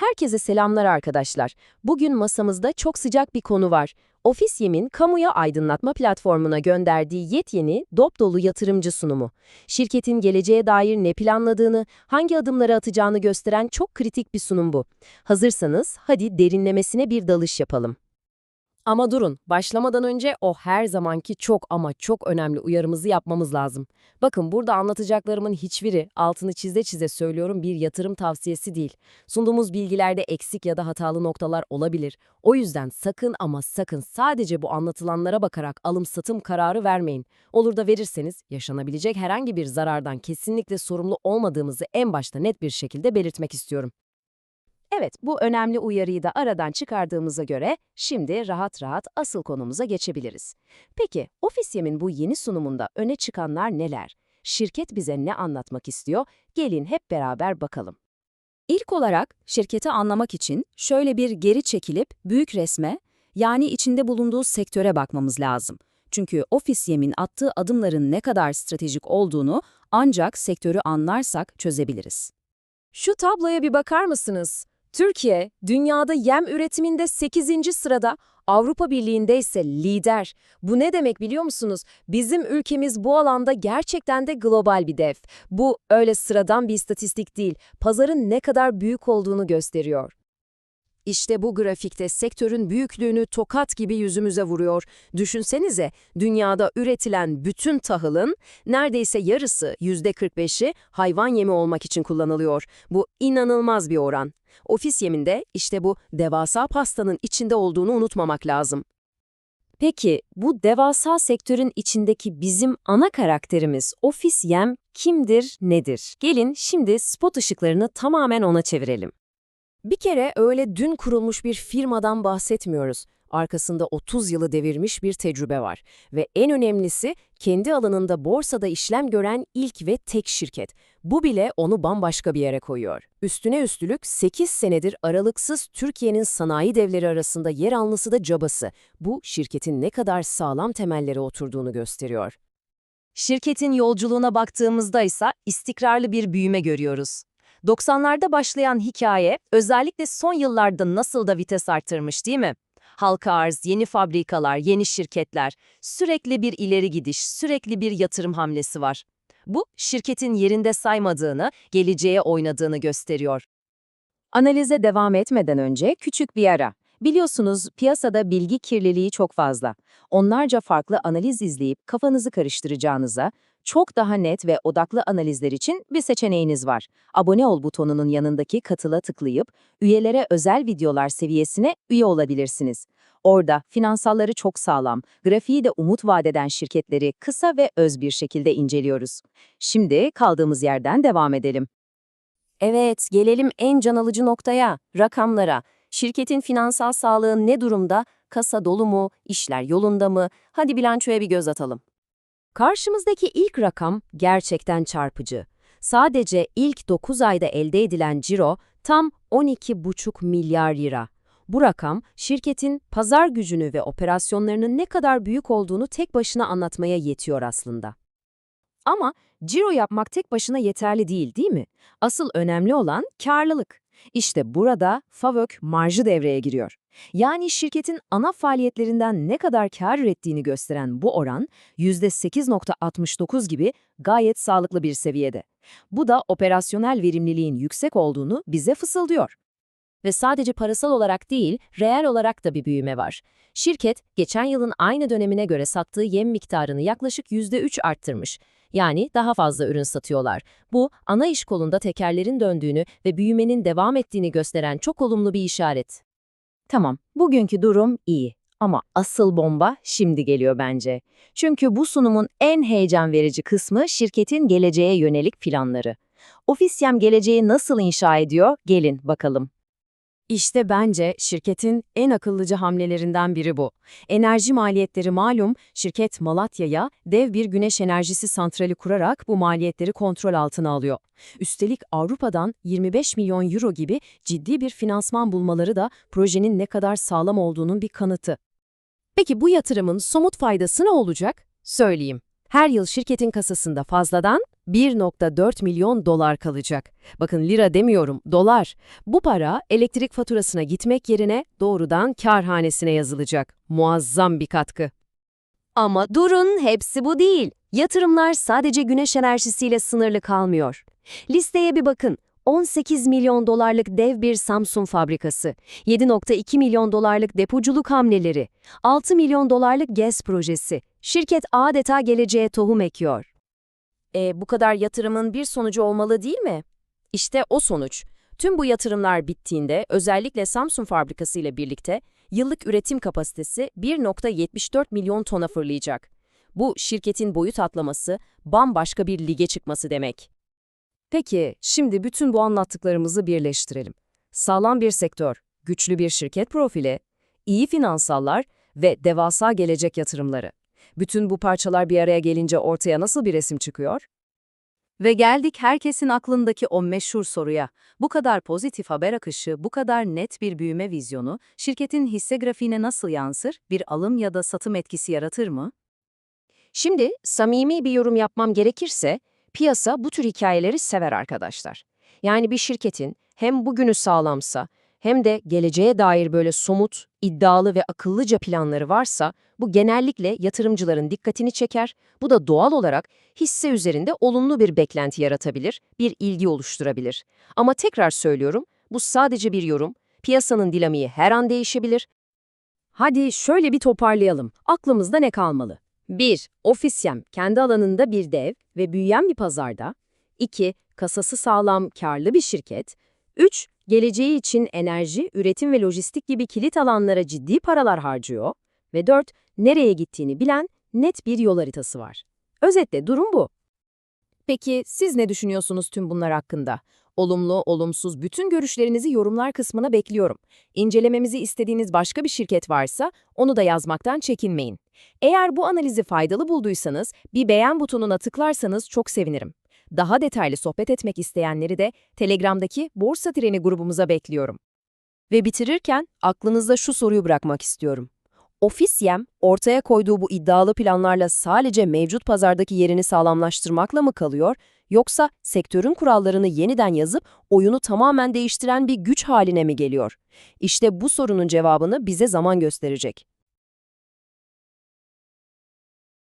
Herkese selamlar arkadaşlar. Bugün masamızda çok sıcak bir konu var. Ofis Yem'in kamuya aydınlatma platformuna gönderdiği yepyeni, dop dolu yatırımcı sunumu. Şirketin geleceğe dair ne planladığını, hangi adımları atacağını gösteren çok kritik bir sunum bu. Hazırsanız hadi derinlemesine bir dalış yapalım. Ama durun, başlamadan önce o her zamanki çok ama çok önemli uyarımızı yapmamız lazım. Bakın burada anlatacaklarımın hiçbiri, altını çize çize söylüyorum bir yatırım tavsiyesi değil. Sunduğumuz bilgilerde eksik ya da hatalı noktalar olabilir. O yüzden sakın ama sakın sadece bu anlatılanlara bakarak alım-satım kararı vermeyin. Olur da verirseniz yaşanabilecek herhangi bir zarardan kesinlikle sorumlu olmadığımızı en başta net bir şekilde belirtmek istiyorum. Evet, bu önemli uyarıyı da aradan çıkardığımıza göre şimdi rahat rahat asıl konumuza geçebiliriz. Peki, Ofisyem'in bu yeni sunumunda öne çıkanlar neler? Şirket bize ne anlatmak istiyor? Gelin hep beraber bakalım. İlk olarak şirketi anlamak için şöyle bir geri çekilip büyük resme, yani içinde bulunduğu sektöre bakmamız lazım. Çünkü Ofisyem'in attığı adımların ne kadar stratejik olduğunu ancak sektörü anlarsak çözebiliriz. Şu tabloya bir bakar mısınız? Türkiye, dünyada yem üretiminde 8. sırada, Avrupa Birliği'nde ise lider. Bu ne demek biliyor musunuz? Bizim ülkemiz bu alanda gerçekten de global bir dev. Bu öyle sıradan bir istatistik değil, pazarın ne kadar büyük olduğunu gösteriyor. İşte bu grafikte sektörün büyüklüğünü tokat gibi yüzümüze vuruyor. Düşünsenize, dünyada üretilen bütün tahılın neredeyse yarısı %45'i hayvan yemi olmak için kullanılıyor. Bu inanılmaz bir oran. Ofis yeminde işte bu devasa pastanın içinde olduğunu unutmamak lazım. Peki bu devasa sektörün içindeki bizim ana karakterimiz ofis yem kimdir, nedir? Gelin şimdi spot ışıklarını tamamen ona çevirelim. Bir kere öyle dün kurulmuş bir firmadan bahsetmiyoruz. Arkasında 30 yılı devirmiş bir tecrübe var. Ve en önemlisi kendi alanında borsada işlem gören ilk ve tek şirket. Bu bile onu bambaşka bir yere koyuyor. Üstüne üstlük 8 senedir aralıksız Türkiye'nin sanayi devleri arasında yer alması da cabası. Bu şirketin ne kadar sağlam temellere oturduğunu gösteriyor. Şirketin yolculuğuna baktığımızda ise istikrarlı bir büyüme görüyoruz. 90'larda başlayan hikaye özellikle son yıllarda nasıl da vites arttırmış değil mi? Halka arz, yeni fabrikalar, yeni şirketler, sürekli bir ileri gidiş, sürekli bir yatırım hamlesi var. Bu, şirketin yerinde saymadığını, geleceğe oynadığını gösteriyor. Analize devam etmeden önce küçük bir ara. Biliyorsunuz piyasada bilgi kirliliği çok fazla. Onlarca farklı analiz izleyip kafanızı karıştıracağınıza, çok daha net ve odaklı analizler için bir seçeneğiniz var. Abone ol butonunun yanındaki katıla tıklayıp üyelere özel videolar seviyesine üye olabilirsiniz. Orada finansalları çok sağlam, grafiği de umut vadeden şirketleri kısa ve öz bir şekilde inceliyoruz. Şimdi kaldığımız yerden devam edelim. Evet, gelelim en can alıcı noktaya, rakamlara. Şirketin finansal sağlığı ne durumda? Kasa dolu mu? İşler yolunda mı? Hadi bilançoya bir göz atalım. Karşımızdaki ilk rakam gerçekten çarpıcı. Sadece ilk 9 ayda elde edilen ciro tam 12,5 milyar lira. Bu rakam, şirketin pazar gücünü ve operasyonlarının ne kadar büyük olduğunu tek başına anlatmaya yetiyor aslında. Ama ciro yapmak tek başına yeterli değil, değil mi? Asıl önemli olan karlılık. İşte burada FAVÖK marjı devreye giriyor. Yani şirketin ana faaliyetlerinden ne kadar kar ürettiğini gösteren bu oran %8.69 gibi gayet sağlıklı bir seviyede. Bu da operasyonel verimliliğin yüksek olduğunu bize fısıldıyor. Ve sadece parasal olarak değil, reel olarak da bir büyüme var. Şirket, geçen yılın aynı dönemine göre sattığı yem miktarını yaklaşık %3 arttırmış. Yani daha fazla ürün satıyorlar. Bu, ana iş kolunda tekerlerin döndüğünü ve büyümenin devam ettiğini gösteren çok olumlu bir işaret. Tamam, bugünkü durum iyi. Ama asıl bomba şimdi geliyor bence. Çünkü bu sunumun en heyecan verici kısmı şirketin geleceğe yönelik planları. Ofisyem geleceği nasıl inşa ediyor? Gelin bakalım. İşte bence şirketin en akıllıca hamlelerinden biri bu. Enerji maliyetleri malum, şirket Malatya'ya dev bir güneş enerjisi santrali kurarak bu maliyetleri kontrol altına alıyor. Üstelik Avrupa'dan 25 milyon euro gibi ciddi bir finansman bulmaları da projenin ne kadar sağlam olduğunun bir kanıtı. Peki bu yatırımın somut faydası ne olacak? Söyleyeyim. Her yıl şirketin kasasında fazladan 1.4 milyon dolar kalacak. Bakın lira demiyorum, dolar. Bu para elektrik faturasına gitmek yerine doğrudan kârhanesine yazılacak. Muazzam bir katkı. Ama durun, hepsi bu değil. Yatırımlar sadece güneş enerjisiyle sınırlı kalmıyor. Listeye bir bakın. 18 milyon dolarlık dev bir Samsung fabrikası, 7.2 milyon dolarlık depoculuk hamleleri, 6 milyon dolarlık GES projesi. Şirket adeta geleceğe tohum ekiyor. E, bu kadar yatırımın bir sonucu olmalı değil mi? İşte o sonuç. Tüm bu yatırımlar bittiğinde özellikle Samsung fabrikası ile birlikte yıllık üretim kapasitesi 1.74 milyon tona fırlayacak. Bu şirketin boyut atlaması, bambaşka bir lige çıkması demek. Peki, şimdi bütün bu anlattıklarımızı birleştirelim. Sağlam bir sektör, güçlü bir şirket profili, iyi finansallar ve devasa gelecek yatırımları. Bütün bu parçalar bir araya gelince ortaya nasıl bir resim çıkıyor? Ve geldik herkesin aklındaki o meşhur soruya. Bu kadar pozitif haber akışı, bu kadar net bir büyüme vizyonu, şirketin hisse grafiğine nasıl yansır? Bir alım ya da satım etkisi yaratır mı? Şimdi samimi bir yorum yapmam gerekirse, piyasa bu tür hikayeleri sever arkadaşlar. Yani bir şirketin hem bugünü sağlamsa hem de geleceğe dair böyle somut, iddialı ve akıllıca planları varsa bu genellikle yatırımcıların dikkatini çeker. Bu da doğal olarak hisse üzerinde olumlu bir beklenti yaratabilir, bir ilgi oluşturabilir. Ama tekrar söylüyorum, bu sadece bir yorum. Piyasanın dinamiği her an değişebilir. Hadi şöyle bir toparlayalım. Aklımızda ne kalmalı? 1. Ofisyem, kendi alanında bir dev ve büyüyen bir pazarda. 2. Kasası sağlam, karlı bir şirket. 3. Geleceği için enerji, üretim ve lojistik gibi kilit alanlara ciddi paralar harcıyor. Ve 4. Nereye gittiğini bilen net bir yol haritası var. Özetle durum bu. Peki siz ne düşünüyorsunuz tüm bunlar hakkında? Olumlu, olumsuz bütün görüşlerinizi yorumlar kısmına bekliyorum. İncelememizi istediğiniz başka bir şirket varsa onu da yazmaktan çekinmeyin. Eğer bu analizi faydalı bulduysanız bir beğen butonuna tıklarsanız çok sevinirim. Daha detaylı sohbet etmek isteyenleri de Telegram'daki Borsa Treni grubumuza bekliyorum. Ve bitirirken aklınızda şu soruyu bırakmak istiyorum. Ofis Yem, ortaya koyduğu bu iddialı planlarla sadece mevcut pazardaki yerini sağlamlaştırmakla mı kalıyor, yoksa sektörün kurallarını yeniden yazıp oyunu tamamen değiştiren bir güç haline mi geliyor? İşte bu sorunun cevabını bize zaman gösterecek.